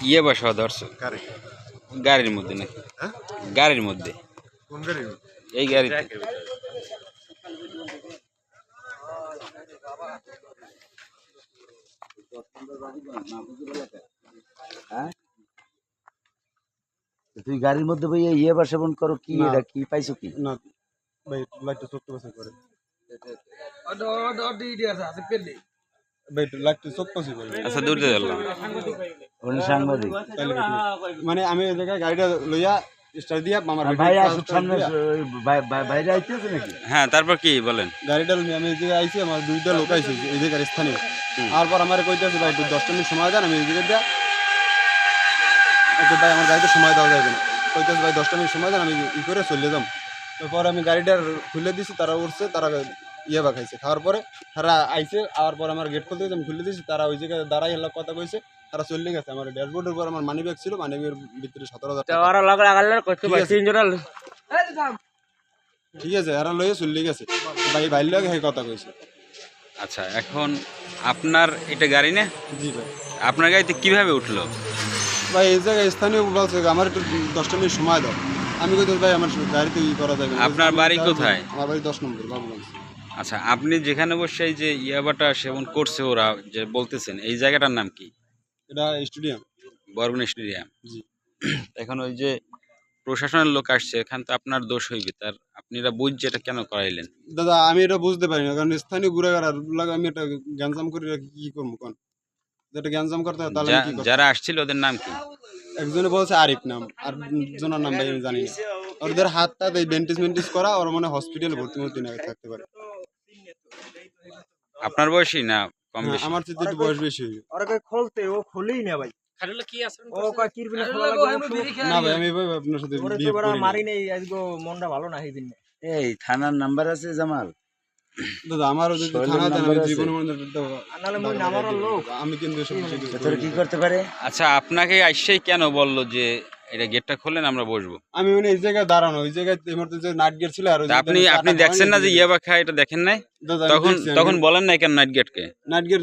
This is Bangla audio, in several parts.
ইয়ে বসা ধরছো গাড়ির মধ্যে নাকি? হ্যাঁ? গাড়ির মধ্যে। কোন গাড়ি এই গাড়িতে। তুই গাড়ির মধ্যে বইয়ে ইয়ে বা সেবন করো কি এটা কি পাইছো কি? না ভাই লাইটটা বসে করে আচ্ছা সাংবাদিক? মানে আমি ওই জায়গায় গাড়িটা লইয়া স্টার্ট দিয়া আমার ভাই আসুক সামনে ওই বাই- বাই- বাইরে আইতেছে নাকি? হ্যাঁ তারপর কি বলেন? গাড়িটা আমি এই জায়গায় আইছি আমার দুইটা লোক আইছে এই জায়গার স্থানীয়। তারপর আমার কইতেছে ভাই একটু দশটা মিনিট সময় দেন আমি এই জায়গায় দিয়া। ভাই আমার গাড়িতে সময় দেওয়া যাবে না। কইতেছে ভাই দশটা মিনিট সময় দেন আমি ই করে চলে যাম। তারপর আমি গাড়িটা খুলে দিছি তারা উঠছে তারা ইয়ে বা খাইছে খাওয়ার পরে তারা আইছে আওয়ার পর আমার গেট খুলতে গেছে, আমি খুলে দিয়েছি তারা ওই জায়গায় দাঁড়াই এলাকা কথা কইছে তারা চলে গেছে আমার ড্যাশবোর্ডের উপর আমার মানি ব্যাগ ছিল মানি ব্যাগের ভিতরে সতেরো হাজার ঠিক আছে। এরা লইয়ে চলে গেছে। ভাই ভাই লাগে সেই কথা কইছে। আচ্ছা এখন আপনার এটা গাড়ি না? জি ভাই। আপনার গাড়িতে কীভাবে উঠল? ভাই এই জায়গায় স্থানীয় বলছে আমার একটু দশটা মিনিট সময় দাও। আমি কইতে ভাই আমার গাড়িতে ই করা যাবে আপনার বাড়ি কোথায়? আমার বাড়ি দশ নম্বর বাবুগঞ্জ। আচ্ছা আপনি যেখানে বসে এই যে ইয়াবাটা সেবন করছে ওরা যে বলতেছেন এই জায়গাটার নাম কি? এটা স্টেডিয়াম। বরগুনা স্টেডিয়াম। জি। এখন ওই যে প্রশাসনের লোক আসছে এখান তো আপনার দোষ হইবে তার আপনি এটা বুঝছে এটা কেন করাইলেন? দাদা আমি এটা বুঝতে পারি না কারণ স্থানীয় ঘুরে লাগে আমি এটা গ্যাঞ্জাম করি রেখে কি করব কোন? যেটা গ্যাঞ্জাম করতে হয় তাহলে আমি কি করব? যারা আসছিল ওদের নাম কি? একজনে বলছে আরিফ নাম আর জনের নাম ভাই আমি জানি না। ওদের হাত টাত এই ব্যান্ডেজ মেন্টেজ করা ওর মানে হসপিটালে ভর্তি ভর্তি না থাকতে পারে। আপনার বয়সী না কম বেশি? আমার চেয়ে একটু বয়স বেশি। হয়ে ওরা কই খুলতে ও খুলেই না ভাই। ও কয় কিরবিনা খোলা লাগবে না ভাই আমি ভাই আপনার সাথে ওরে তো বিহেভ ওরা করি মারি নেই আজকে মনটা ভালো না এই দিন। এই থানার নাম্বার আছে জামাল? দাদা আমারও যদি থানা আছে? জীবনে মনে তো আর লোক। আমি কিন্তু তোর কি করতে পারে? আচ্ছা আপনাকে আইসেই কেন বলল যে এটা গেটটা খোলেন আমরা বসবো? আমি মানে এই জায়গায় দাঁড়ানো ওই জায়গায় এই মুহূর্তে যে নাট গেট ছিল আর আপনি আপনি দেখছেন না যে ইয়াবা খায় এটা দেখেন নাই? তখন তখন বলেন না কেন নাইট গেটকে নাইট গেট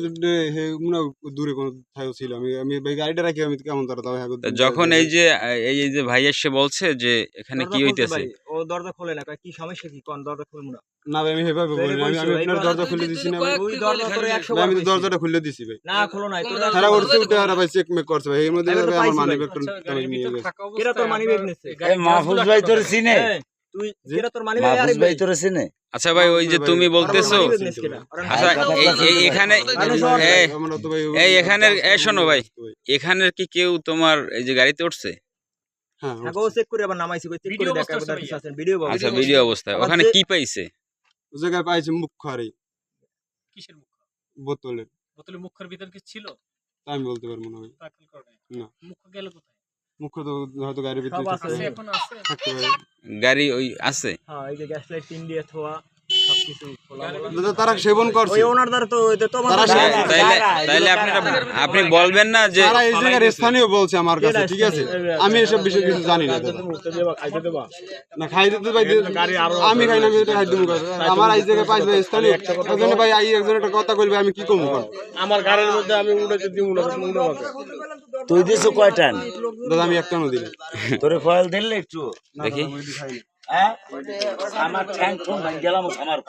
মনে দূরে কোনো থাকো ছিল। আমি আমি ভাই গাড়িটা রাখি আমি কেমন তারা তবে যখন এই যে এই এই যে ভাই এসে বলছে যে এখানে কি হইতেছে? ও দরজা খোলে না। কয় কি সমস্যা কি? কোন দরজা খুলবো না? না ভাই আমি বলি না। আমি আমি আপনার দরজা খুলে দিছি না ওই দরজা করে 100 বার আমি তো দরজাটা খুলে দিছি ভাই। না খোলো নাই তোর তারা উঠছে উঠে আর ভাই চেক মেক করছে ভাই। এর মধ্যে আমার মানি। ব্যাগ নিয়ে গেছে। তোর মানি ব্যাগ নিছে এই মাহফুজ ভাই তোর চিনে তুই কেরা তোর ব্যাগ ভাই তোর চিনে। আচ্ছা ভাই ওই যে তুমি বলতেছো। আচ্ছা এই এখানে এই এখানের শোনো ভাই এখানের কি কেউ তোমার এই যে গাড়িতে উঠছে? হ্যাঁ চেক করে আবার নামাইছি চেক করে দেখ আবার কিছু আছে ভিডিও আচ্ছা ভিডিও অবস্থায়। ওখানে কি পাইছে? ওই জায়গায় পাইছে মুখ খারে কিসের মুখ বোতলে। বোতলে মুখের ভিতর কি ছিল? আমি বলতে পারব না ভাই। তাকিল করে না। মুখ গেল কোথায়? মুখ তো হয়তো গাড়ির ভিতরে সব আছে। আছে এখন আছে। থাকতে পারে। গাড়ি ওই আছে? হ্যাঁ এই যে গ্যাস লাইট তিন দিয়ে থোয়া সবকিছু খোলা খোলা। দাদা তারা সেবন করছে। তাইলে আপনি আপনি বলবেন না যে তারা এই জায়গার স্থানীয় বলছে আমার কাছে ঠিক আছে? আমি এসব বিষয়ে কিছু জানি না না খাই দিতে ভাই আমি খাই না খাই দেবো আমার এই জায়গায় পাইছে স্থানীয়। ভাই একজন একটা কথা কইবে আমি কি করব? কোন তুই দিছো কয় টান? দাদা আমি একটা নদী না তোরে ফয়েল দিলে একটু? দেখি। হ্যাঁ? আমার ঠ্যাং ঠুং ভাঙ গেলাম আমার